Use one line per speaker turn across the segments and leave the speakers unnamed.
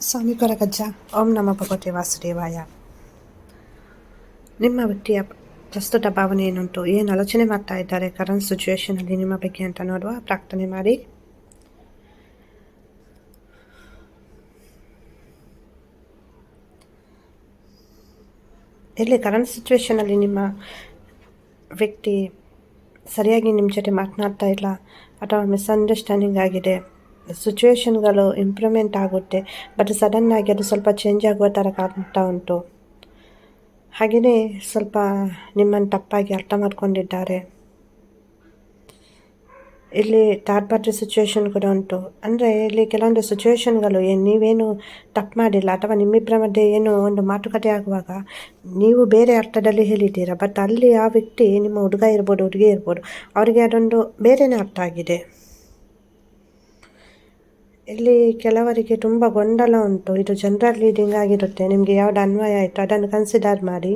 ಸ್ವಾಮಿ ಕೊರಗಜ್ಜ ಓಂ ನಮ ಭಗವತಿ ವಾಸುದೇವಾಯ. ನಿಮ್ಮ ವ್ಯಕ್ತಿಯ ಪ್ರಸ್ತುತ ಭಾವನೆ ಏನುಂಟು? ಏನು ಆಲೋಚನೆ ಮಾಡ್ತಾ ಇದ್ದಾರೆ? ಕರೆಂಟ್ ಸಿಚುವೇಶನಲ್ಲಿ ನಿಮ್ಮ ಬಗ್ಗೆ ಅಂತ ನೋಡುವ ಪ್ರಾರ್ಥನೆ ಮಾಡಿ. ಇಲ್ಲಿ ಕರೆಂಟ್ ಸಿಚುವೇಶನಲ್ಲಿ ನಿಮ್ಮ ವ್ಯಕ್ತಿ ಸರಿಯಾಗಿ ನಿಮ್ಮ ಜೊತೆ ಮಾತನಾಡ್ತಾ ಇಲ್ಲ ಅಥವಾ ಮಿಸ್ಅಂಡರ್ಸ್ಟ್ಯಾಂಡಿಂಗ್ ಆಗಿದೆ? ಸಿಚುವೇಶನ್ಗಳು ಇಂಪ್ರೂವ್ಮೆಂಟ್ ಆಗುತ್ತೆ ಬಟ್ ಸಡನ್ನಾಗಿ ಅದು ಸ್ವಲ್ಪ ಚೇಂಜ್ ಆಗುವ ಥರ ಕಾಣ್ತಾ ಉಂಟು. ಹಾಗೆಯೇ ಸ್ವಲ್ಪ ನಿಮ್ಮನ್ನು ತಪ್ಪಾಗಿ ಅರ್ಥ ಮಾಡ್ಕೊಂಡಿದ್ದಾರೆ. ಇಲ್ಲಿ ಪಾರ್ಟಿ ಸಿಚುವೇಶನ್ ಕೂಡ ಉಂಟು. ಅಂದರೆ ಇಲ್ಲಿ ಕೆಲವೊಂದು ಸಿಚುವೇಶನ್ಗಳು ಏನು ನೀವೇನು ತಪ್ಪು ಮಾಡಿಲ್ಲ, ಅಥವಾ ನಿಮ್ಮಿಬ್ಬರ ಮಧ್ಯೆ ಏನು ಒಂದು ಮಾತುಕತೆ ಆಗುವಾಗ ನೀವು ಬೇರೆ ಅರ್ಥದಲ್ಲಿ ಹೇಳಿದ್ದೀರಾ ಬಟ್ ಅಲ್ಲಿ ಆ ವ್ಯಕ್ತಿ ನಿಮ್ಮ ಹುಡುಗ ಇರ್ಬೋದು, ಹುಡುಗಿ ಇರ್ಬೋದು, ಅವರಿಗೆ ಅದೊಂದು ಬೇರೆಯೇ ಅರ್ಥ ಆಗಿದೆ. ಇಲ್ಲಿ ಕೆಲವರಿಗೆ ತುಂಬ ಗೊಂದಲ ಉಂಟು. ಇದು ಜನರಲ್ ರೀಡಿಂಗ್ ಆಗಿರುತ್ತೆ. ನಿಮಗೆ ಯಾವ್ದು ಅನ್ವಯ ಆಯಿತು ಅದನ್ನು ಕನ್ಸಿಡರ್ ಮಾಡಿ.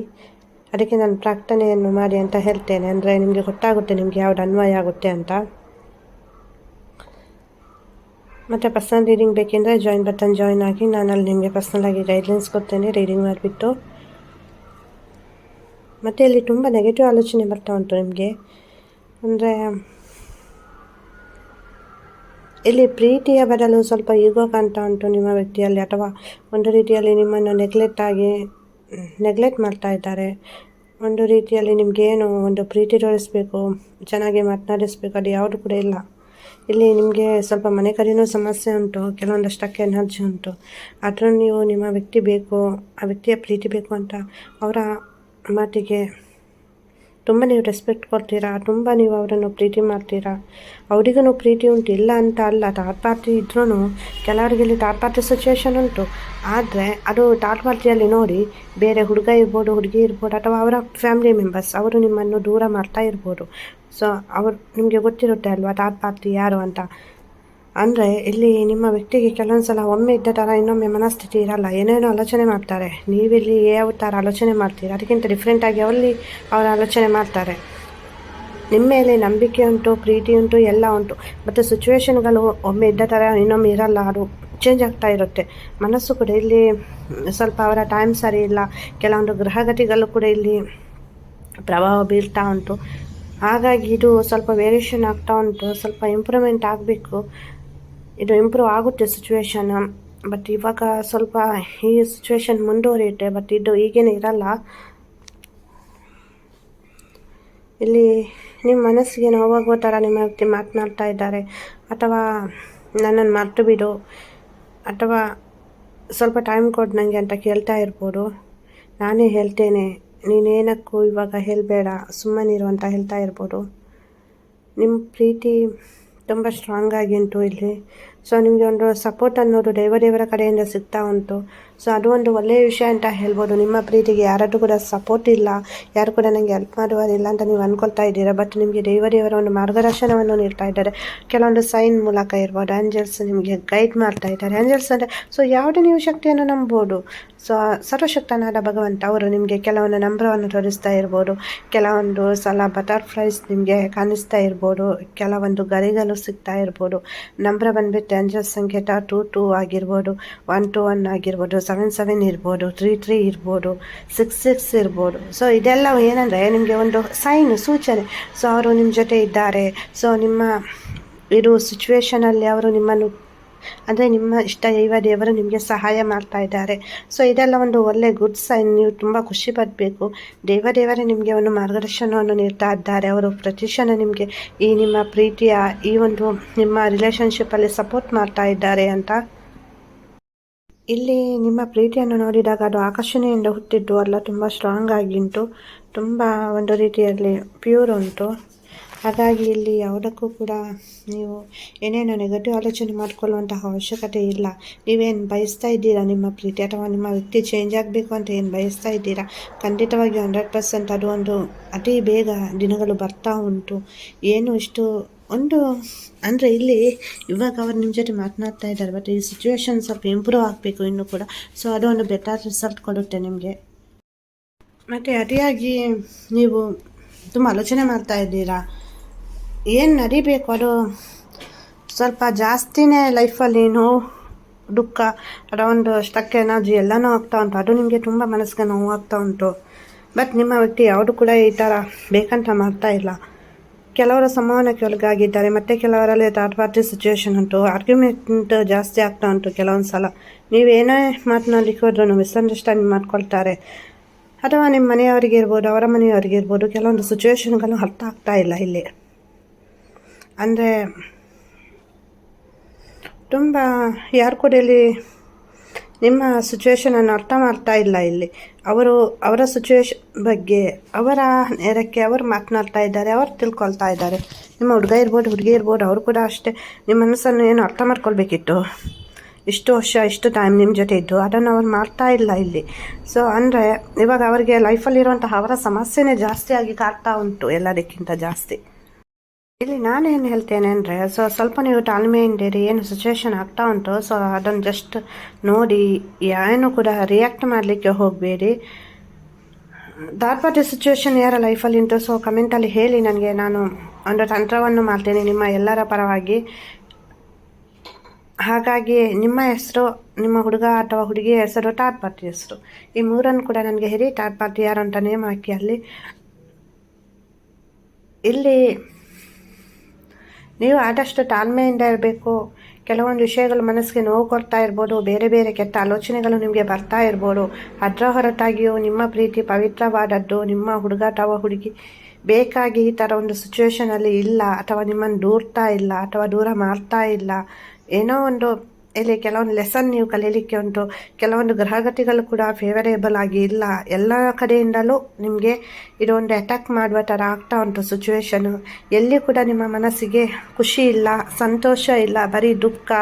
ಅದಕ್ಕೆ ನಾನು ಪ್ರಾರ್ಥನೆಯನ್ನು ಮಾಡಿ ಅಂತ ಹೇಳ್ತೇನೆ. ಅಂದರೆ ನಿಮಗೆ ಗೊತ್ತಾಗುತ್ತೆ ನಿಮಗೆ ಯಾವ್ದು ಅನ್ವಯ ಆಗುತ್ತೆ ಅಂತ. ಮತ್ತು ಪರ್ಸನಲ್ ರೀಡಿಂಗ್ ಬೇಕೆಂದರೆ ಜಾಯಿನ್ ಬಟನ್ ಜಾಯಿನ್ ಆಗಿ ನಾನು ಅಲ್ಲಿ ನಿಮಗೆ ಪರ್ಸ್ನಲಾಗಿ ಗೈಡ್ಲೈನ್ಸ್ ಕೊಡ್ತೇನೆ. ರೀಡಿಂಗ್ ಮಾಡಿಬಿಟ್ಟು. ಮತ್ತು ಇಲ್ಲಿ ತುಂಬ ನೆಗೆಟಿವ್ ಆಲೋಚನೆ ಬರ್ತಾ ಉಂಟು ನಿಮಗೆ. ಅಂದರೆ ಇಲ್ಲಿ ಪ್ರೀತಿಯ ಬದಲು ಸ್ವಲ್ಪ ಈಗೋ ಕಾಣ್ತಾ ಉಂಟು ನಿಮ್ಮ ವ್ಯಕ್ತಿಯಲ್ಲಿ ಅಥವಾ ಒಂದು ರೀತಿಯಲ್ಲಿ ನಿಮ್ಮನ್ನು ನೆಗ್ಲೆಕ್ಟ್ ಆಗಿ ನೆಗ್ಲೆಕ್ಟ್ ಮಾಡ್ತಾ ಇದ್ದಾರೆ. ಒಂದು ರೀತಿಯಲ್ಲಿ ನಿಮಗೇನು ಒಂದು ಪ್ರೀತಿ ತೋರಿಸ್ಬೇಕು, ಚೆನ್ನಾಗಿ ಮಾತನಾಡಿಸ್ಬೇಕು, ಅದು ಯಾವುದು ಕೂಡ ಇಲ್ಲ. ಇಲ್ಲಿ ನಿಮಗೆ ಸ್ವಲ್ಪ ಮನೆ ಕಡೆಯೂ ಸಮಸ್ಯೆ ಉಂಟು, ಕೆಲವೊಂದಷ್ಟಕ್ಕೆ ಎನರ್ಜಿ ಉಂಟು. ಆದರೂ ನೀವು ನಿಮ್ಮ ವ್ಯಕ್ತಿ ಬೇಕು, ಆ ವ್ಯಕ್ತಿಯ ಪ್ರೀತಿ ಬೇಕು ಅಂತ ಅವರ ಮಾತಿಗೆ ತುಂಬ ನೀವು ರೆಸ್ಪೆಕ್ಟ್ ಕೊಡ್ತೀರಾ? ತುಂಬ ನೀವು ಅವರನ್ನು ಪ್ರೀತಿ ಮಾಡ್ತೀರಾ? ಅವರಿಗೂ ಪ್ರೀತಿ ಉಂಟು, ಇಲ್ಲ ಅಂತ ಅಲ್ಲ ಥರ್ಡ್ ಪಾರ್ಟಿ ಇದ್ರೂ ಕೆಲವರಿಗೆ ಇಲ್ಲಿ ಥರ್ಡ್ ಪಾರ್ಟಿ ಉಂಟು. ಆದರೆ ಅದು ಥರ್ಡ್ ನೋಡಿ ಬೇರೆ ಹುಡುಗ ಇರ್ಬೋದು, ಹುಡುಗಿ ಇರ್ಬೋದು, ಅಥವಾ ಅವರ ಫ್ಯಾಮಿಲಿ ಮೆಂಬರ್ಸ್ ಅವರು ನಿಮ್ಮನ್ನು ದೂರ ಮಾಡ್ತಾ ಇರ್ಬೋದು. ಸೊ ಅವರು ನಿಮಗೆ ಗೊತ್ತಿರುತ್ತೆ ಅಲ್ವಾ ಥರ್ಡ್ ಯಾರು ಅಂತ? ಅಂದರೆ ಇಲ್ಲಿ ನಿಮ್ಮ ವ್ಯಕ್ತಿಗೆ ಕೆಲವೊಂದು ಸಲ ಒಮ್ಮೆ ಇದ್ದ ಥರ ಇನ್ನೊಮ್ಮೆ ಮನಸ್ಥಿತಿ ಇರಲ್ಲ. ಏನೇನೋ ಆಲೋಚನೆ ಮಾಡ್ತಾರೆ. ನೀವಿಲ್ಲಿ ಯಾವ ಥರ ಆಲೋಚನೆ ಮಾಡ್ತೀರಿ? ಅದಕ್ಕಿಂತ ಡಿಫ್ರೆಂಟಾಗಿ ಅವರಲ್ಲಿ ಅವರ ಆಲೋಚನೆ ಮಾಡ್ತಾರೆ. ನಿಮ್ಮ ಮೇಲೆ ನಂಬಿಕೆ ಉಂಟು, ಪ್ರೀತಿ ಉಂಟು, ಎಲ್ಲ ಉಂಟು. ಮತ್ತು ಸಿಚುವೇಷನ್ಗಳು ಒಮ್ಮೆ ಇದ್ದ ಥರ ಇನ್ನೊಮ್ಮೆ ಇರಲ್ಲ, ಅದು ಚೇಂಜ್ ಆಗ್ತಾ ಇರುತ್ತೆ. ಮನಸ್ಸು ಕೂಡ ಇಲ್ಲಿ ಸ್ವಲ್ಪ ಅವರ ಟೈಮ್ ಸರಿ ಇಲ್ಲ. ಕೆಲವೊಂದು ಗ್ರಹಗತಿಗಳು ಕೂಡ ಇಲ್ಲಿ ಪ್ರಭಾವ ಬೀರ್ತಾ ಉಂಟು. ಹಾಗಾಗಿ ಇದು ಸ್ವಲ್ಪ ವೇರಿಯೇಷನ್ ಆಗ್ತಾ ಉಂಟು. ಸ್ವಲ್ಪ ಇಂಪ್ರೂವ್ಮೆಂಟ್ ಆಗಬೇಕು. ಇದು ಇಂಪ್ರೂವ್ ಆಗುತ್ತೆ ಸಿಚುವೇಶನ್ ಬಟ್ ಇವಾಗ ಸ್ವಲ್ಪ ಈ ಸಿಚುವೇಶನ್ ಮುಂದುವರಿಯುತ್ತೆ. ಬಟ್ ಇದು ಈಗೇನು ಇರಲ್ಲ. ಇಲ್ಲಿ ನಿಮ್ಮ ಮನಸ್ಸಿಗೆ ನೋವಾಗುವ ಥರ ನಿಮ್ಮ ವ್ಯಕ್ತಿ ಮಾತನಾಡ್ತಾ ಇದ್ದಾರೆ. ಅಥವಾ ನನ್ನನ್ನು ಮರೆತು ಬಿಡು. ಅಥವಾ ಸ್ವಲ್ಪ ಟೈಮ್ ಕೊಡು ನನಗೆ ಅಂತ ಕೇಳ್ತಾ ಇರ್ಬೋದು. ನಾನೇ ಹೇಳ್ತೇನೆ. ನೀನೇನಕ್ಕೂ ಇವಾಗ ಹೇಳಬೇಡ. ಸುಮ್ಮನಿರು ಅಂತ ಹೇಳ್ತಾ ಇರ್ಬೋದು. ನಿಮ್ಮ ಪ್ರೀತಿ ತುಂಬ ಸ್ಟ್ರಾಂಗ್ ಆಗಿ ಉಂಟು ಇಲ್ಲಿ. ಸೊ ನಿಮಗೆ ಒಂದು ಸಪೋರ್ಟ್ ಅನ್ನೋದು ದೇವ ದೇವರ ಕಡೆಯಿಂದ ಸಿಗ್ತಾ ಉಂಟು. ಸೊ ಅದು ಒಂದು ಒಳ್ಳೆಯ ವಿಷಯ ಅಂತ ಹೇಳ್ಬೋದು. ನಿಮ್ಮ ಪ್ರೀತಿಗೆ ಯಾರದ್ದು ಕೂಡ ಸಪೋರ್ಟ್ ಇಲ್ಲ. ಯಾರು ಕೂಡ ನನಗೆ ಹೆಲ್ಪ್ ಮಾಡುವರಿಲ್ಲ ಅಂತ ನೀವು ಅಂದ್ಕೊಳ್ತಾ ಇದ್ದೀರಾ. ಬಟ್ ನಿಮಗೆ ದೇವ ದೇವರ ಒಂದು ಮಾರ್ಗದರ್ಶನವನ್ನು ನೀಡ್ತಾ ಇದ್ದಾರೆ. ಕೆಲವೊಂದು ಸೈನ್ ಮೂಲಕ ಇರ್ಬೋದು. ಆ್ಯಂಜಲ್ಸ್ ನಿಮಗೆ ಗೈಡ್ ಮಾಡ್ತಾ ಇದ್ದಾರೆ. ಆ್ಯಂಜಲ್ಸ್ ಅಂದರೆ ಸೊ ಯಾವುದೇ ನೀವು ಶಕ್ತಿಯನ್ನು ನಂಬೋದು? ಸೊ ಸರ್ವಶಕ್ತನಾದ ಭಗವಂತ ಅವರು ನಿಮಗೆ ಕೆಲವೊಂದು ನಂಬರವನ್ನು ತೋರಿಸ್ತಾ ಇರ್ಬೋದು. ಕೆಲವೊಂದು ಸಲ ಬಟರ್ಫ್ಲೈಸ್ ನಿಮಗೆ ಕಾಣಿಸ್ತಾ ಇರ್ಬೋದು. ಕೆಲವೊಂದು ಗರಿಗಳು ಸಿಗ್ತಾ ಇರ್ಬೋದು. ನಂಬರ ಬಂದುಬಿಟ್ಟು ಏಂಜಲ್ ಸಂಖ್ಯೆ ಟೂ ಟೂ ಆಗಿರ್ಬೋದು, ಒನ್ ಟು ಒನ್ ಆಗಿರ್ಬೋದು, ಸೆವೆನ್ ಸೆವೆನ್ ಇರ್ಬೋದು, ತ್ರೀ ತ್ರೀ ಇರ್ಬೋದು, ಸಿಕ್ಸ್ ಸಿಕ್ಸ್ ಇರ್ಬೋದು. ಸೊ ಇದೆಲ್ಲ ಏನಂದರೆ ನಿಮಗೆ ಒಂದು ಸೈನ್ ಸೂಚನೆ. ಸೊ ಅವರು ನಿಮ್ಮ ಜೊತೆ ಇದ್ದಾರೆ. ಸೊ ನಿಮ್ಮ, ಇದು ಸಿಚುವೇಶನಲ್ಲಿ ಅವರು ನಿಮ್ಮನ್ನು ಅಂದರೆ ನಿಮ್ಮ ಇಷ್ಟ ದೈವ ದೇವರು ನಿಮಗೆ ಸಹಾಯ ಮಾಡ್ತಾ ಇದ್ದಾರೆ. ಸೊ ಇದೆಲ್ಲ ಒಂದು ಒಳ್ಳೆ ಗುಡ್ ಸೈನ್ ನೀವು ತುಂಬ ಖುಷಿ ಪಡಬೇಕು. ದೇವ ದೇವರೇ ನಿಮಗೆ ಒಂದು ಮಾರ್ಗದರ್ಶನವನ್ನು ನೀಡ್ತಾ ಇದ್ದಾರೆ. ಅವರು ಪ್ರತಿಕ್ಷಣ ನಿಮಗೆ ಈ ನಿಮ್ಮ ಪ್ರೀತಿಯ ಈ ಒಂದು ನಿಮ್ಮ ರಿಲೇಷನ್ಶಿಪ್ಪಲ್ಲಿ ಸಪೋರ್ಟ್ ಮಾಡ್ತಾ ಇದ್ದಾರೆ ಅಂತ. ಇಲ್ಲಿ ನಿಮ್ಮ ಪ್ರೀತಿಯನ್ನು ನೋಡಿದಾಗ ಅದು ಆಕರ್ಷಣೆಯಿಂದ ಹುಟ್ಟಿದ್ದು ಅಲ್ಲ, ತುಂಬ ಸ್ಟ್ರಾಂಗ್ ಆಗಿ ಉಂಟು ತುಂಬ ಒಂದು ರೀತಿಯಲ್ಲಿ ಪ್ಯೂರ್ ಉಂಟು. ಹಾಗಾಗಿ ಇಲ್ಲಿ ಯಾವುದಕ್ಕೂ ಕೂಡ ನೀವು ಏನೇನೋ ನೆಗೆಟಿವ್ ಆಲೋಚನೆ ಮಾಡಿಕೊಳ್ಳುವಂತಹ ಅವಶ್ಯಕತೆ ಇಲ್ಲ. ನೀವೇನು ಬಯಸ್ತಾ ಇದ್ದೀರಾ ನಿಮ್ಮ ಪ್ರೀತಿ ಅಥವಾ ನಿಮ್ಮ ವ್ಯಕ್ತಿ ಚೇಂಜ್ ಆಗಬೇಕು ಅಂತ ಏನು ಬಯಸ್ತಾ ಇದ್ದೀರಾ? ಖಂಡಿತವಾಗಿ ಹಂಡ್ರೆಡ್ ಪರ್ಸೆಂಟ್ ಅದು ಒಂದು ಅತಿ ಬೇಗ ದಿನಗಳು ಬರ್ತಾ ಉಂಟು. ಏನು ಇಷ್ಟು ಒಂದು ಅಂದರೆ ಇಲ್ಲಿ ಇವಾಗ ಅವರು ನಿಮ್ಮ ಜೊತೆ ಮಾತನಾಡ್ತಾ ಇದ್ದಾರೆ ಬಟ್ ಈ ಸಿಚುವೇಶನ್ ಸ್ವಲ್ಪ ಇಂಪ್ರೂವ್ ಆಗಬೇಕು ಇನ್ನೂ ಕೂಡ. ಸೊ ಅದು ಒಂದು ಬೆಟರ್ ರಿಸಲ್ಟ್ ಕೊಡುತ್ತೆ ನಿಮಗೆ. ಮತ್ತು ಅತಿಯಾಗಿ ನೀವು ತುಂಬ ಆಲೋಚನೆ ಮಾಡ್ತಾ ಇದ್ದೀರಾ? ಏನು ನಡಿಬೇಕು ಅದು? ಸ್ವಲ್ಪ ಜಾಸ್ತಿನೇ ಲೈಫಲ್ಲಿ ನೋವು ದುಃಖ ಒಂದು ಸ್ಟಕ್ ಎನರ್ಜಿ ಎಲ್ಲನೂ ಆಗ್ತಾ ಉಂಟು. ಅದು ನಿಮಗೆ ತುಂಬ ಮನಸ್ಸಿಗೆ ನೋವು ಆಗ್ತಾ ಉಂಟು. ಬಟ್ ನಿಮ್ಮ ವ್ಯಕ್ತಿ ಯಾವುದು ಕೂಡ ಈ ಥರ ಬೇಕಂತ ಮಾಡ್ತಾ ಇಲ್ಲ. ಕೆಲವರ ಸಂವಹನಕ್ಕೆ ಒಳಗಾಗಿದ್ದಾರೆ, ಮತ್ತು ಕೆಲವರಲ್ಲಿ ಥರ್ಡ್ ಪಾರ್ಟಿ ಸಿಚುವೇಶನ್ ಉಂಟು. ಆರ್ಗ್ಯುಮೆಂಟ್ ಜಾಸ್ತಿ ಆಗ್ತಾ ಉಂಟು ಕೆಲವೊಂದು ಸಲ. ನೀವೇನೇ ಮಾತನಾಡಲಿಕ್ಕೆ ಹೋದ್ರೂ ಮಿಸ್ಅಂಡರ್ಸ್ಟ್ಯಾಂಡಿಂಗ್ ಮಾಡ್ಕೊಳ್ತಾರೆ. ಅಥವಾ ನಿಮ್ಮ ಮನೆಯವರಿಗೆ ಇರ್ಬೋದು ಅವರ ಮನೆಯವರಿಗೆ ಇರ್ಬೋದು ಕೆಲವೊಂದು ಸಿಚುವೇಶನ್ಗಳು ಅರ್ಥ ಆಗ್ತಾ ಇಲ್ಲ ಇಲ್ಲಿ. ಅಂದರೆ ತುಂಬ ಯಾರು ಕೂಡ ಇಲ್ಲಿ ನಿಮ್ಮ ಸಿಚುವೇಶನನ್ನು ಅರ್ಥ ಮಾಡ್ತಾ ಇಲ್ಲ ಇಲ್ಲಿ. ಅವರು ಅವರ ಸಿಚುವೇಶನ್ ಬಗ್ಗೆ, ಅವರ ನೇರಕ್ಕೆ ಅವರು ಮಾತನಾಡ್ತಾ ಇದ್ದಾರೆ, ಅವರು ತಿಳ್ಕೊಳ್ತಾ ಇದ್ದಾರೆ. ನಿಮ್ಮ ಹುಡುಗ ಇರ್ಬೋದು, ಹುಡುಗಿ ಇರ್ಬೋದು, ಅವರು ಕೂಡ ಅಷ್ಟೇ. ನಿಮ್ಮ ಮನಸ್ಸನ್ನು ಏನು ಅರ್ಥ ಮಾಡ್ಕೊಳ್ಬೇಕಿತ್ತು? ಇಷ್ಟು ವರ್ಷ, ಇಷ್ಟು ಟೈಮ್ ನಿಮ್ಮ ಜೊತೆ ಇದ್ದು, ಅದನ್ನು ಅವ್ರು ಮಾಡ್ತಾ ಇಲ್ಲ ಇಲ್ಲಿ. ಸೊ ಅಂದರೆ ಇವಾಗ ಅವರಿಗೆ ಲೈಫಲ್ಲಿರುವಂತಹ ಅವರ ಸಮಸ್ಯೆನೇ ಜಾಸ್ತಿಯಾಗಿ ಕಾಡ್ತಾ ಉಂಟು ಎಲ್ಲದಕ್ಕಿಂತ ಜಾಸ್ತಿ. ಇಲ್ಲಿ ನಾನೇನು ಹೇಳ್ತೇನೆ ಅಂದರೆ ಸೊ ಸ್ವಲ್ಪ ನೀವು ತಾಳ್ಮೆಯಿಂದಿರಿ, ಏನು ಸಿಚುವೇಶನ್ ಆಗ್ತಾ ಉಂಟು ಸೊ ಅದನ್ನು ಜಸ್ಟ್ ನೋಡಿ ಏನು ಕೂಡ ರಿಯಾಕ್ಟ್ ಮಾಡಲಿಕ್ಕೆ ಹೋಗಬೇಡಿ. ದಾರ್ಪಾಟಿ ಸಿಚುವೇಶನ್ ಯಾರ ಲೈಫಲ್ಲಿ ಉಂಟು ಸೊ ಕಮೆಂಟಲ್ಲಿ ಹೇಳಿ ನನಗೆ, ನಾನು ಒಂದು ತಂತ್ರವನ್ನು ಮಾಡ್ತೇನೆ, ನಿಮ್ಮ ಎಲ್ಲರ ಪರವಾಗಿ. ಹಾಗಾಗಿ ನಿಮ್ಮ ಹೆಸರು, ನಿಮ್ಮ ಹುಡುಗ ಅಥವಾ ಹುಡುಗಿಯ ಹೆಸರು ಟಾಟ್ ಪಾರ್ಟಿ ಹೆಸರು. ಈ ಮೂರನ್ನು ಕೂಡ ನನಗೆ ಹೇಳಿ ಟಾಟ್ ಪಾರ್ಟಿ ಯಾರು ಅಂತ ನೇಮ್ ಹಾಕಿ ಅಲ್ಲಿ. ಇಲ್ಲಿ ನೀವು ಆದಷ್ಟು ತಾಳ್ಮೆಯಿಂದ ಇರಬೇಕು. ಕೆಲವೊಂದು ವಿಷಯಗಳು ಮನಸ್ಸಿಗೆ ನೋವು ಕೊಡ್ತಾ ಇರ್ಬೋದು, ಬೇರೆ ಬೇರೆ ಕೆಟ್ಟ ಆಲೋಚನೆಗಳು ನಿಮಗೆ ಬರ್ತಾ ಇರ್ಬೋದು. ಅದರ ಹೊರತಾಗಿಯೂ ನಿಮ್ಮ ಪ್ರೀತಿ ಪವಿತ್ರವಾದದ್ದು, ನಿಮ್ಮ ಹುಡುಗ ಅಥವಾ ಹುಡುಗಿ ಬೇಕಾಗಿ ಈ ಥರ ಒಂದು ಸಿಚುವೇಶನಲ್ಲಿ ಇಲ್ಲ, ಅಥವಾ ನಿಮ್ಮನ್ನು ದೂರ್ತಾ ಇಲ್ಲ, ಅಥವಾ ದೂರ ಮಾಡ್ತಾ ಇಲ್ಲ. ಏನೋ ಒಂದು ಇಲ್ಲಿ ಕೆಲವೊಂದು ಲೆಸನ್ ನೀವು ಕಲೀಲಿಕ್ಕೆ ಉಂಟು. ಕೆಲವೊಂದು ಗ್ರಹಗತಿಗಳು ಕೂಡ ಫೇವರೇಬಲ್ ಆಗಿ ಇಲ್ಲ. ಎಲ್ಲ ಕಡೆಯಿಂದಲೂ ನಿಮಗೆ ಇದೊಂದು ಅಟ್ಯಾಕ್ ಮಾಡುವ ಥರ ಆಗ್ತಾ ಉಂಟು ಸಿಚುವೇಶನು ಎಲ್ಲಿ ಕೂಡ ನಿಮ್ಮ ಮನಸ್ಸಿಗೆ ಖುಷಿ ಇಲ್ಲ, ಸಂತೋಷ ಇಲ್ಲ, ಬರೀ ದುಃಖ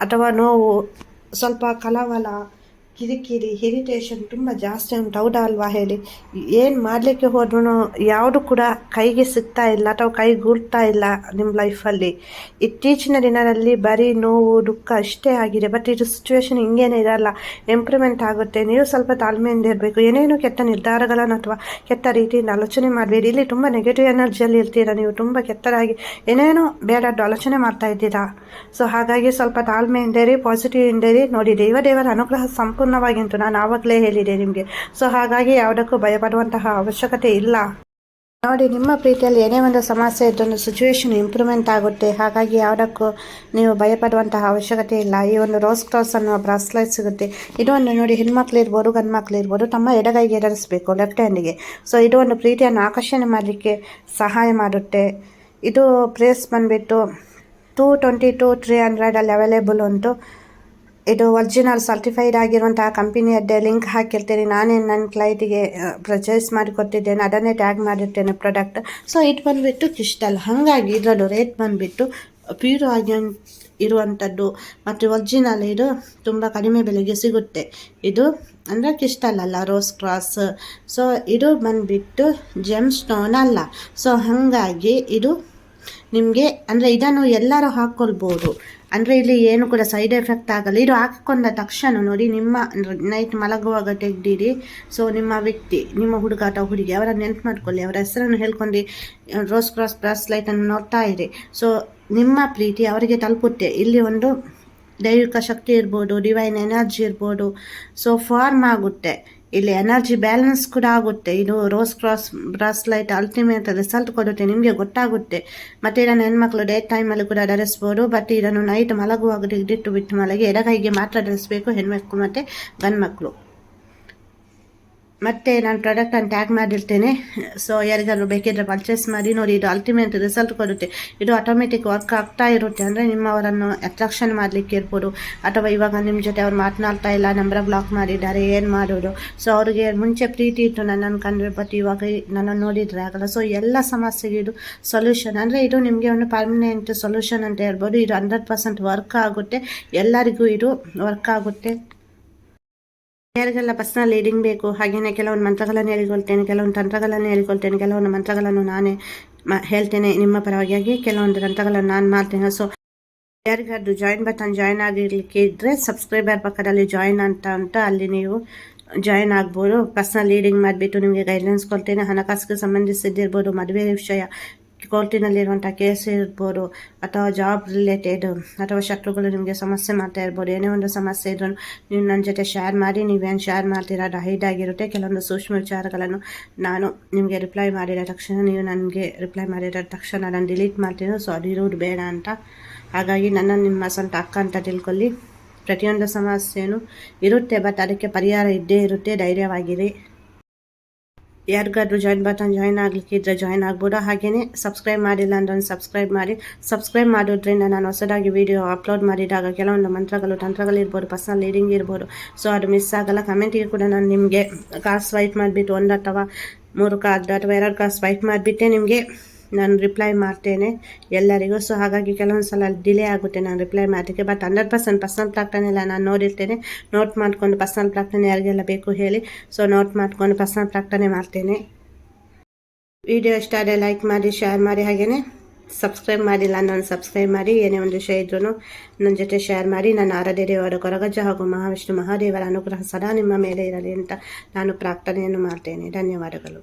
ಅಥವಾ ನೋವು, ಸ್ವಲ್ಪ ಕಲವಲ. ಕಿರಿಕಿರಿ ಇರಿಟೇಷನ್ ತುಂಬ ಜಾಸ್ತಿ ಉಂಟು. ಹೌದಾ ಅಲ್ವಾ ಹೇಳಿ? ಏನು ಮಾಡಲಿಕ್ಕೆ ಹೋದ್ರೂ ಯಾವುದು ಕೂಡ ಕೈಗೆ ಸಿಗ್ತಾ ಇಲ್ಲ ಅಥವಾ ಕೈಗೂಡ್ತಾ ಇಲ್ಲ ನಿಮ್ಮ ಲೈಫಲ್ಲಿ ಇತ್ತೀಚಿನ ದಿನದಲ್ಲಿ ಬರೀ ನೋವು, ದುಃಖ ಅಷ್ಟೇ ಆಗಿದೆ. ಬಟ್ ಇದು ಸಿಚುವೇಶನ್ ಹಿಂಗೇನೆ ಇರಲ್ಲ. ಇಂಪ್ರೂವ್ಮೆಂಟ್ ಆಗುತ್ತೆ. ನೀವು ಸ್ವಲ್ಪ ತಾಳ್ಮೆಯಿಂದ ಇರಬೇಕು. ಏನೇನು ಕೆಟ್ಟ ನಿರ್ಧಾರಗಳನ್ನು ಅಥವಾ ಕೆಟ್ಟ ರೀತಿಯಿಂದ ಆಲೋಚನೆ ಮಾಡಬೇಡಿ. ಇಲ್ಲಿ ತುಂಬ ನೆಗೆಟಿವ್ ಎನರ್ಜಿಯಲ್ಲಿ ಇರ್ತೀರಾ? ನೀವು ತುಂಬ ಕೆತ್ತರಾಗಿ ಏನೇನೋ ಬೇಡದ್ದು ಆಲೋಚನೆ ಮಾಡ್ತಾ ಇದ್ದೀರಾ? ಸೊ ಹಾಗಾಗಿ ಸ್ವಲ್ಪ ತಾಳ್ಮೆಯಿಂದ ಇರಿ ಪಾಸಿಟಿವ್ ಇಂದೇರಿ ನೋಡಿ ದೇವ ದೇವರ ಅನುಗ್ರಹ ಸಂಪೂರ್ಣ ಸಂಪೂರ್ಣವಾಗಿ ಉಂಟು ನಾನು ಆವಾಗಲೇ ಹೇಳಿದೆ ನಿಮಗೆ. ಸೊ ಹಾಗಾಗಿ ಯಾವುದಕ್ಕೂ ಭಯಪಡುವಂತಹ ಅವಶ್ಯಕತೆ ಇಲ್ಲ. ನೋಡಿ, ನಿಮ್ಮ ಪ್ರೀತಿಯಲ್ಲಿ ಏನೇ ಒಂದು ಸಮಸ್ಯೆ ಇದ್ದೊಂದು ಸಿಚುವೇಶನ್ ಇಂಪ್ರೂವ್ಮೆಂಟ್ ಆಗುತ್ತೆ. ಹಾಗಾಗಿ ಯಾವುದಕ್ಕೂ ನೀವು ಭಯಪಡುವಂತಹ ಅವಶ್ಯಕತೆ ಇಲ್ಲ. ಈ ಒಂದು ರೋಸ್ ಕ್ರಾಸ್ ಅನ್ನೋ ಬ್ರಾಸ್ಲೈಟ್ ಸಿಗುತ್ತೆ. ಇದು ಒಂದು ನೋಡಿ ಹೆಣ್ಮಕ್ಳು ಇರ್ಬೋದು ಗಂಡು ಮಕ್ಳು ಇರ್ಬೋದು ತಮ್ಮ ಎಡಗೈಗೆ ಎಡರಿಸಬೇಕು ಲೆಫ್ಟ್ ಹ್ಯಾಂಡಿಗೆ ಸೊ ಇದು ಒಂದು ಪ್ರೀತಿಯನ್ನು ಆಕರ್ಷಣೆ ಮಾಡಲಿಕ್ಕೆ ಸಹಾಯ ಮಾಡುತ್ತೆ. ಇದು ಪ್ರೇಸ್ ಬಂದುಬಿಟ್ಟು ಟೂ ಟ್ವೆಂಟಿ ಟು ತ್ರೀ ಹಂಡ್ರೆಡಲ್ಲಿ ಅವೈಲೇಬಲ್ ಉಂಟು. ಇದು ಒರಿಜಿನಲ್ ಸರ್ಟಿಫೈಡ್ ಆಗಿರುವಂತಹ ಕಂಪನಿಯದ್ದೇ ಲಿಂಕ್ ಹಾಕಿರ್ತೀನಿ. ನಾನೇ ನನ್ನ ಕ್ಲೈಂಟಿಗೆ ಪರ್ಚೇಸ್ ಮಾಡಿ ಕೊಟ್ಟಿದ್ದೇನೆ ಅದನ್ನೇ ಟ್ಯಾಗ್ ಮಾಡಿರ್ತೇನೆ ಪ್ರಾಡಕ್ಟ್ ಸೊ ಇದು ಬಂದುಬಿಟ್ಟು ಕ್ರಿಸ್ಟಲ್ ಹಾಗಾಗಿ ಇದರದ್ದು ರೇಟ್ ಬಂದುಬಿಟ್ಟು ಪ್ಯೂರ್ ಆಗಿ ಇರುವಂಥದ್ದು. ಮತ್ತು ಒರಿಜಿನಲ್ ಇದು ತುಂಬ ಕಡಿಮೆ ಬೆಲೆಗೆ ಸಿಗುತ್ತೆ. ಇದು ಅಂದರೆ ಕ್ರಿಸ್ಟಲ್ ಅಲ್ಲ ರೋಸ್ ಕ್ರಾಸ್ ಸೊ ಇದು ಬಂದುಬಿಟ್ಟು ಜೆಮ್ ಸ್ಟೋನ್ ಅಲ್ಲ. ಸೊ ಹಾಗಾಗಿ ಇದು ನಿಮಗೆ ಅಂದರೆ ಇದನ್ನು ಎಲ್ಲರೂ ಹಾಕ್ಕೊಳ್ಬೋದು ಅಂದರೆ ಇಲ್ಲಿ ಏನು ಕೂಡ ಸೈಡ್ ಎಫೆಕ್ಟ್ ಆಗಲ್ಲ. ಇದು ಹಾಕಿಕೊಂಡ ತಕ್ಷಣ ನೋಡಿ ನಿಮ್ಮ ನೈಟ್ ಮಲಗುವಾಗ ತೆಗ್ದಿರಿ ಸೊ ನಿಮ್ಮ ವ್ಯಕ್ತಿ, ನಿಮ್ಮ ಹುಡುಗ ಅಥವಾ ಹುಡುಗಿ ಅವರ ನೆನ್ಪು ಮಾಡ್ಕೊಳ್ಳಿ. ಅವರ ಹೆಸರನ್ನು ಹೇಳ್ಕೊಂಡು ರೋಸ್ ಕ್ರಾಸ್ ಬ್ರಾಸ್ಲೈಟನ್ನು ನೋಡ್ತಾ ಇರಿ. ಸೊ ನಿಮ್ಮ ಪ್ರೀತಿ ಅವರಿಗೆ ತಲುಪುತ್ತೆ. ಇಲ್ಲಿ ಒಂದು ದೈವಿಕ ಶಕ್ತಿ ಇರ್ಬೋದು ಡಿವೈನ್ ಎನರ್ಜಿ ಇರ್ಬೋದು. ಸೊ ಫಾರ್ಮ್ ಆಗುತ್ತೆ. ಇಲ್ಲಿ ಎನರ್ಜಿ ಬ್ಯಾಲೆನ್ಸ್ ಕೂಡ ಆಗುತ್ತೆ. ಇದು rose cross bracelet ultimate result ಕೊಡುತ್ತೆ, ನಿಮಗೆ ಗೊತ್ತಾಗುತ್ತೆ. ಮತ್ತೆ ಇದನ್ನು ಹೆಣ್ಮಕ್ಳು ಡೇ ಟೈಮಲ್ಲಿ ಕೂಡ ಧರಿಸ್ಬೋದು ಬಟ್ ಇದನ್ನು ನೈಟ್ ಮಲಗುವಾಗ ಇಟ್ಟು ಬಿಟ್ಟು ಮಲಗಿ ಎಡಗೈಗೆ ಮಾತ್ರ ಧರಿಸಬೇಕು ಹೆಣ್ಮಕ್ಳು ಮತ್ತು ಗಂಡು ಮಕ್ಕಳು ಮತ್ತು ನಾನು ಪ್ರಾಡಕ್ಟನ್ನು ಟ್ಯಾಗ್ ಮಾಡಿರ್ತೇನೆ. ಸೊ ಯಾರಿಗಾದ್ರು ಬೇಕಿದ್ರೆ ಪರ್ಚೇಸ್ ಮಾಡಿ ನೋಡಿ, ಇದು ಅಲ್ಟಿಮೇಟ್ ರಿಸಲ್ಟ್ ಕೊಡುತ್ತೆ. ಇದು ಆಟೋಮೆಟಿಕ್ ವರ್ಕ್ ಆಗ್ತಾ ಇರುತ್ತೆ. ಅಂದರೆ ನಿಮ್ಮವರನ್ನು ಅಟ್ರಾಕ್ಷನ್ ಮಾಡಲಿಕ್ಕೆ ಇರ್ಬೋದು. ಅಥವಾ ಇವಾಗ ನಿಮ್ಮ ಜೊತೆ ಅವ್ರು ಮಾತನಾಡ್ತಾ ಇಲ್ಲ ನಂಬರ್ ಬ್ಲಾಕ್ ಮಾಡಿದ್ದಾರೆ, ಏನು ಮಾಡೋದು? ಸೊ ಅವರಿಗೆ ಮುಂಚೆ ಪ್ರೀತಿ ಇತ್ತು ನನ್ನನ್ನು ಕಂಡ್ರೆ ಬಟ್ ಇವಾಗ ನನ್ನನ್ನು ನೋಡಿದರೆ ಆಗಲ್ಲ. ಸೊ ಎಲ್ಲ ಸಮಸ್ಯೆಗೆ ಇದು ಸೊಲ್ಯೂಷನ್ ಅಂದರೆ ಇದು ನಿಮಗೆ ಒಂದು ಪರ್ಮನೆಂಟ್ ಸೊಲ್ಯೂಷನ್ ಅಂತ ಹೇಳ್ಬೋದು. ಇದು ಹಂಡ್ರೆಡ್ ಪರ್ಸೆಂಟ್ ವರ್ಕ್ ಆಗುತ್ತೆ. ಎಲ್ಲರಿಗೂ ಇದು ವರ್ಕ್ ಆಗುತ್ತೆ. ಯಾರಿಗೆಲ್ಲ ಪರ್ಸನಲ್ ಲೀಡಿಂಗ್ ಬೇಕು. ಹಾಗೆಯೇ ಕೆಲವೊಂದು ಮಂತ್ರಗಳನ್ನು ಹೇಳಿಕೊಳ್ತೇನೆ, ಕೆಲವೊಂದು ತಂತ್ರಗಳನ್ನು ಹೇಳಿಕೊಳ್ತೇನೆ, ಕೆಲವೊಂದು ಮಂತ್ರಗಳನ್ನು ನಾನೇ ಹೇಳ್ತೇನೆ ನಿಮ್ಮ ಪರವಾಗಿ ಕೆಲವೊಂದು ತಂತ್ರಗಳನ್ನು ನಾನು ಮಾಡ್ತೇನೆ. ಸೊ ಯಾರಿಗಾದ್ರು ಜಾಯಿನ್ ಬಟನ್ ಜಾಯಿನ್ ಆಗಿರ್ಲಿಕ್ಕೆ ಇದ್ರೆ ಸಬ್ಸ್ಕ್ರೈಬರ್ ಪಕ್ಕದಲ್ಲಿ ಜಾಯಿನ್ ಅಂತ ಅಂತ ಅಲ್ಲಿ ನೀವು ಜಾಯಿನ್ ಆಗ್ಬೋದು. ಪರ್ಸನಲ್ ಲೀಡಿಂಗ್ ಮಾಡಿಬಿಟ್ಟು ನಿಮಗೆ ಗೈಡ್ಲೈನ್ಸ್ ಕೊಡ್ತೇನೆ. ಹಣಕಾಸಿಗೆ ಸಂಬಂಧಿಸಿದ್ದಿರ್ಬೋದು, ಮದುವೆ ವಿಷಯ ಕೋರ್ಟಿನಲ್ಲಿರುವಂಥ ಕೇಸ್ ಇರ್ಬೋದು, ಅಥವಾ ಜಾಬ್ ರಿಲೇಟೆಡ್ ಅಥವಾ ಶತ್ರುಗಳು ನಿಮಗೆ ಸಮಸ್ಯೆ ಮಾಡ್ತಾ ಇರ್ಬೋದು, ಏನೇ ಒಂದು ಸಮಸ್ಯೆ ಇದ್ರೂ ನೀವು ನನ್ನ ಜೊತೆ ಶೇರ್ ಮಾಡಿ, ನೀವೇನು ಶೇರ್ ಮಾಡ್ತೀರಾ ಅದು ಹೈಡ್ ಆಗಿರುತ್ತೆ. ಕೆಲವೊಂದು ಸೂಕ್ಷ್ಮ ವಿಚಾರಗಳನ್ನು ನಾನು ನಿಮಗೆ ರಿಪ್ಲೈ ಮಾಡಿದ ತಕ್ಷಣ, ನೀವು ನನಗೆ ರಿಪ್ಲೈ ಮಾಡಿದ ತಕ್ಷಣ ನಾನು ಡಿಲೀಟ್ ಮಾಡ್ತೀನಿ ಸೊ ಅದು ಇರೋದು ಬೇಡ ಅಂತ. ಹಾಗಾಗಿ ನನ್ನ ನಿಮ್ಮ ಸ್ವಂತ ಅಕ್ಕ ಅಂತ ತಿಳ್ಕೊಳ್ಳಿ. ಪ್ರತಿಯೊಂದು ಸಮಸ್ಯೆಯೂ ಇರುತ್ತೆ ಬಟ್ ಅದಕ್ಕೆ ಪರಿಹಾರ ಇದ್ದೇ ಇರುತ್ತೆ, ಧೈರ್ಯವಾಗಿರಿ. ಯಾರಿಗಾದ್ರೂ ಜಾಯಿನ್ ಬಟನ್ ಜಾಯಿನ್ ಆಗಲಿಕ್ಕಿದ್ರೆ ಜಾಯಿನ್ ಆಗ್ಬೋದು? ಹಾಗೆಯೇ ಸಬ್ಸ್ಕ್ರೈಬ್ ಮಾಡಿಲ್ಲ ಅಂದ್ರೆ ಒಂದು ಸಬ್ಸ್ಕ್ರೈಬ್ ಮಾಡಿ. ಸಬ್ಸ್ಕ್ರೈಬ್ ಮಾಡೋದ್ರಿಂದ ನಾನು ಹೊಸದಾಗಿ ವಿಡಿಯೋ ಅಪ್ಲೋಡ್ ಮಾಡಿದಾಗ ಕೆಲವೊಂದು ಮಂತ್ರಗಳು ತಂತ್ರಗಳಿರ್ಬೋದು ಪರ್ಸನಲ್ ಲೀಡಿಂಗ್ ಇರ್ಬೋದು. ಸೊ ಅದು ಮಿಸ್ ಆಗಲ್ಲ. ಕಮೆಂಟಿಗೆ ಕೂಡ ನಾನು ನಿಮಗೆ ಕಾಸ್ ಸ್ವೈಪ್ ಮಾಡಿಬಿಟ್ಟು ಒಂದು ಅಥವಾ ಮೂರು ಕಾರ್ಡ್ ಅಥವಾ ಎರಡು ಕಾರ್ ಸ್ವೈಪ್ ಮಾಡಿಬಿಟ್ಟೆ ನಿಮಗೆ. ನಾನು ರಿಪ್ಲೈ ಮಾಡ್ತೇನೆ ಎಲ್ಲರಿಗೂ. ಸೊ ಹಾಗಾಗಿ ಕೆಲವೊಂದು ಸಲ ಡಿಲೇ ಆಗುತ್ತೆ ನಾನು ರಿಪ್ಲೈ ಮಾಡೋದಕ್ಕೆ. ಬಟ್ ಹಂಡ್ರೆಡ್ ಪರ್ಸೆಂಟ್ ಪರ್ಸನಲ್ ಪ್ರಾಕ್ಟನೆಲ್ಲ ನಾನು ನೋಡಿರ್ತೇನೆ. ನೋಟ್ ಮಾಡಿಕೊಂಡು ಪರ್ಸನಲ್ ಪ್ರಾಕ್ಟನೆ ಯಾರಿಗೆಲ್ಲ ಬೇಕು ಹೇಳಿ. ಸೊ ನೋಟ್ ಮಾಡಿಕೊಂಡು ಪರ್ಸನಲ್ ಪ್ರಾಕ್ಟನೆ ಮಾಡ್ತೇನೆ. ವಿಡಿಯೋ ಇಷ್ಟ ಆದರೆ ಲೈಕ್ ಮಾಡಿ ಶೇರ್ ಮಾಡಿ ಹಾಗೆಯೇ ಸಬ್ಸ್ಕ್ರೈಬ್ ಮಾಡಿಲ್ಲ ನಾನು ಸಬ್ಸ್ಕ್ರೈಬ್ ಮಾಡಿ. ಏನೇ ಒಂದು ವಿಷಯ ಇದ್ರೂ ನನ್ನ ಜೊತೆ ಶೇರ್ ಮಾಡಿ. ನನ್ನ ಆರಾಧ್ಯ ದೇವರ ಕೊರಗಜ್ಜ ಹಾಗೂ ಮಹಾವಿಷ್ಣು ಮಹಾದೇವರ ಅನುಗ್ರಹ ಸದಾ ನಿಮ್ಮ ಮೇಲೆ ಇರಲಿ ಅಂತ ನಾನು ಪ್ರಾರ್ಥನೆಯನ್ನು ಮಾಡ್ತೇನೆ. ಧನ್ಯವಾದಗಳು.